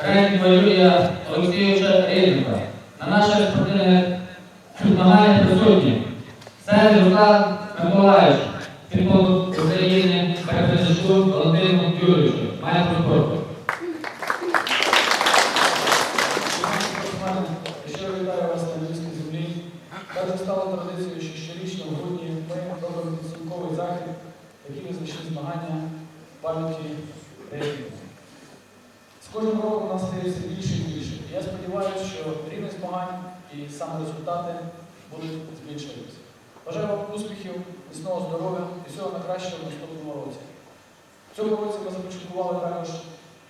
Ренько Юрія Олексійовича Рєдника. На наше спортивне змагання присутні. Сергій Руслан Миколаївич, футбол України, Переписачу Валентину Юрійовичу, майстер спорту. Щиро вітаю вас на львівській землі. Так вже стало традицією, що щорічно в грудні ми робимо підсумковий захід, які визначні змагання пам'яті рейдингу. З кожним роком у нас стає все більше і більше. І я сподіваюся, що рівень змагань і саме результати будуть збільшуватися. Бажаю вам успіхів, міцного здоров'я і всього найкращого в наступному році. В цьому році ми започаткували також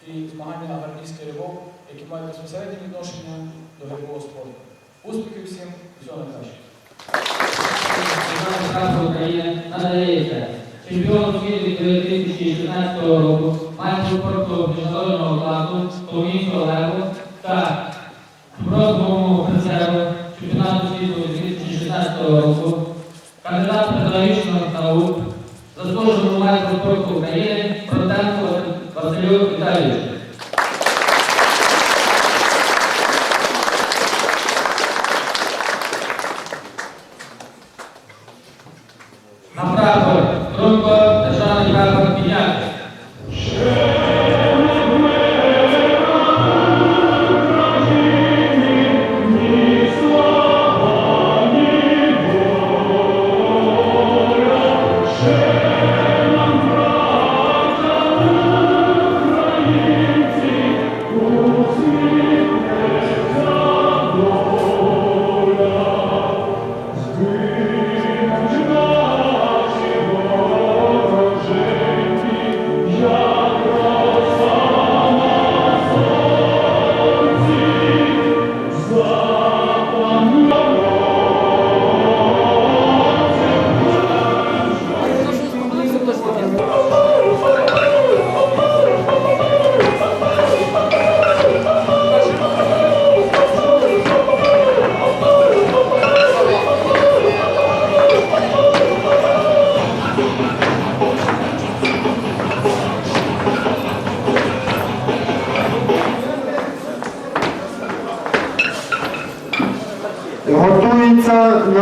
і змагання Гармійський ривок, які мають безпосереднє відношення до грибового спорту. Успіхів всім і всього найкращого. Державна України надається чемпіону світу 2016 року, майстру спорту міжнародного класу Томінську Олегу та розовому призеру чемпіонату світу 2016 року, кандидат педагогічних наук, заслуженому майстру спорту України Протенко Василю Віталійовичу.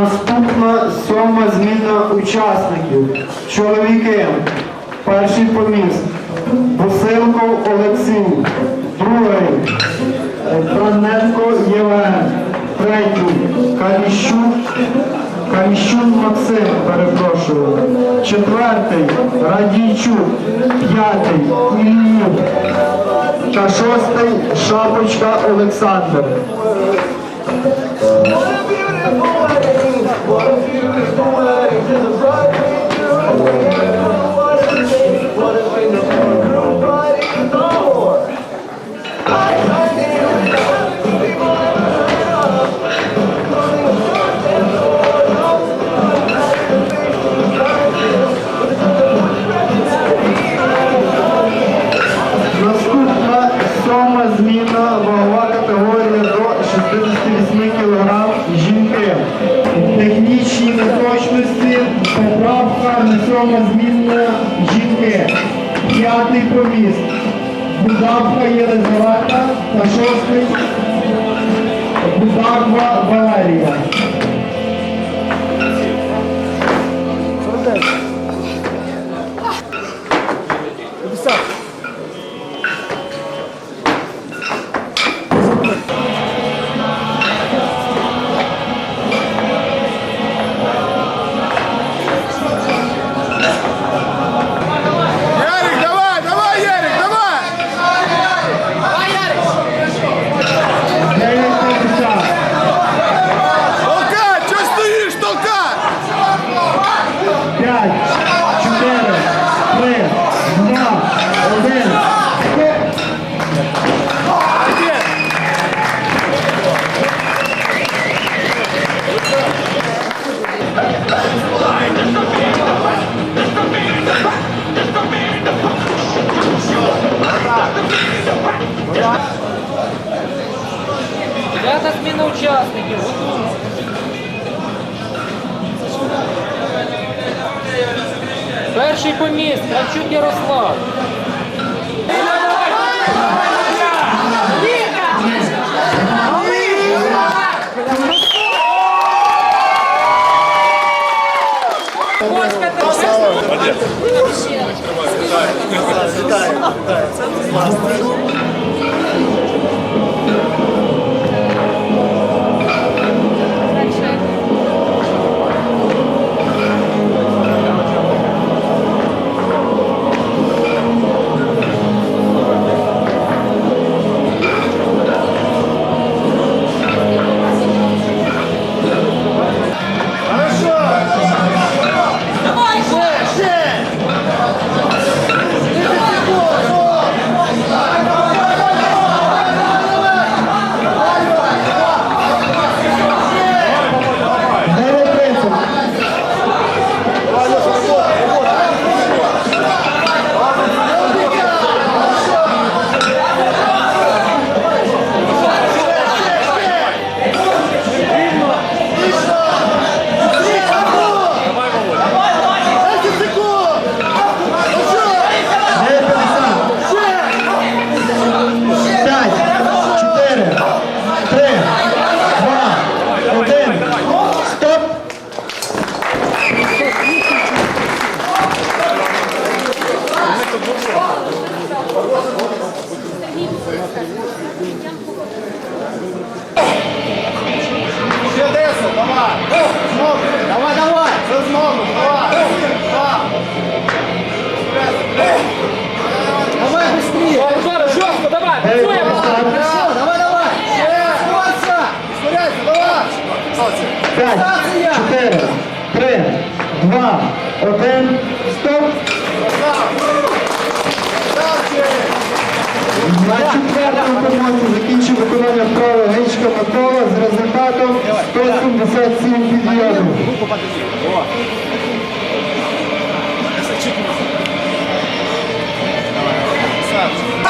Наступна сьома зміна учасників. Чоловіки. Перший поміст. Бусилков Олексій. Другий. Франенко Євген. Третій. Каміщук. Каміщун Максим, перепрошую. Четвертий. Радійчук. П'ятий. Іллюк. Та шостий. Шапочка Олександр. What if you could away to the right? учасники, готуємо. Перший поміст, Кравчук Ярослав. Молодец. Вітаю. Вітаю. Вітаю. 5, 4, 3, 2, 1, стоп. На четвертому помоці закінчив виконання вправи Гичка Микола з результатом 177 підйомів.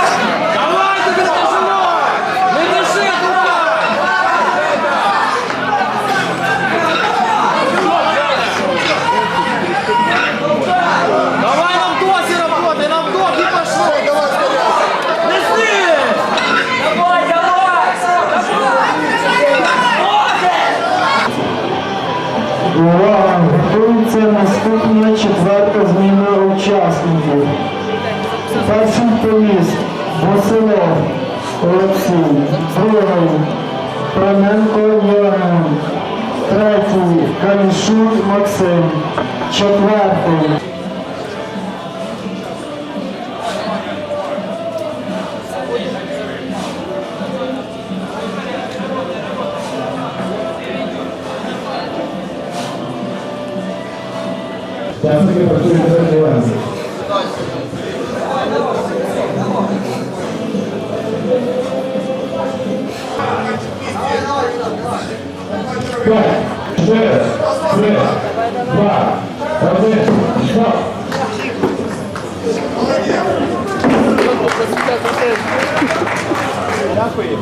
Ah! Проненко Євген, третій Калішук Максим, четвертий П'ять, чотири, три, два, один, стоп! Сколько?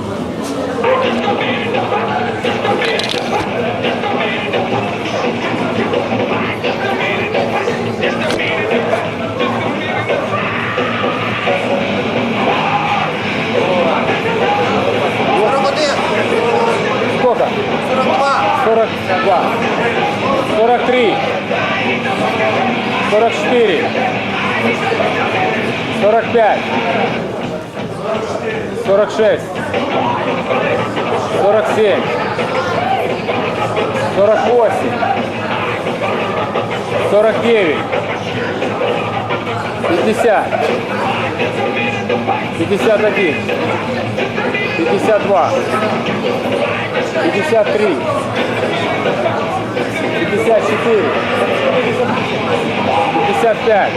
43. 44. 45. 46. 47. 48. 49. 50. 51. 52. 53, 54, 55,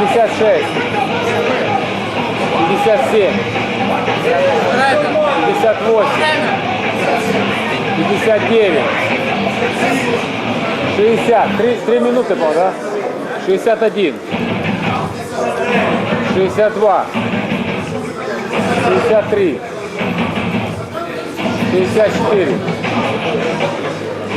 56, 57, 58, 59, 60, 3, 3 минуты, по да? 61, 62, 63, 64,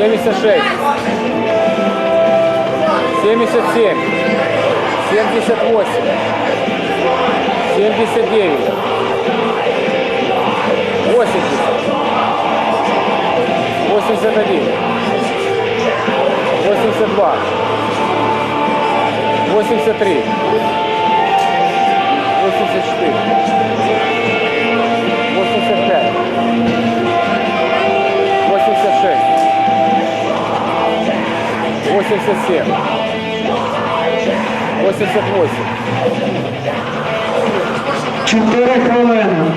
76, 77, 78, 79, 80, 81, 82, 83, 84. 87. 88. 4 хвилини.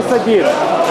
91.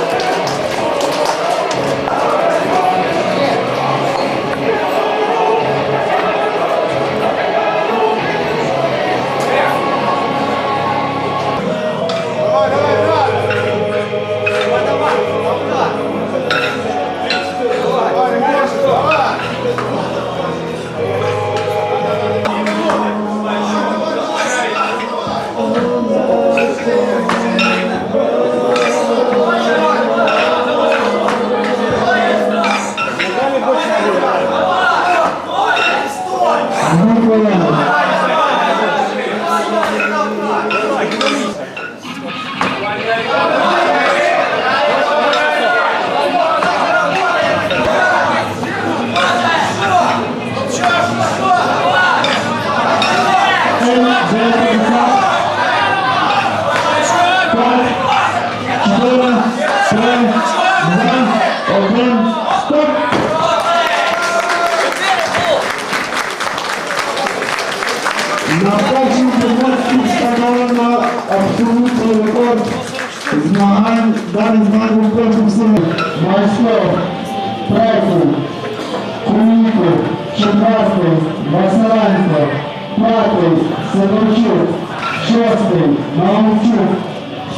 Мамчук,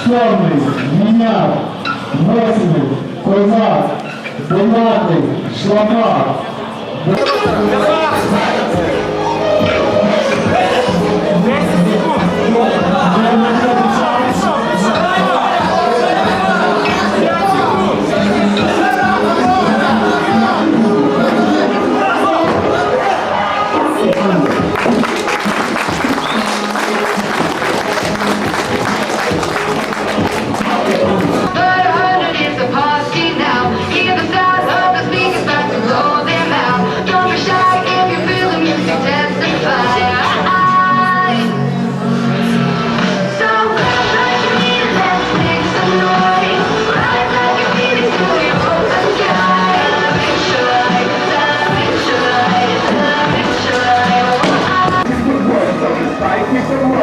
Сьомий, Міняк, Носів, Козак, Донатий, Шлапак.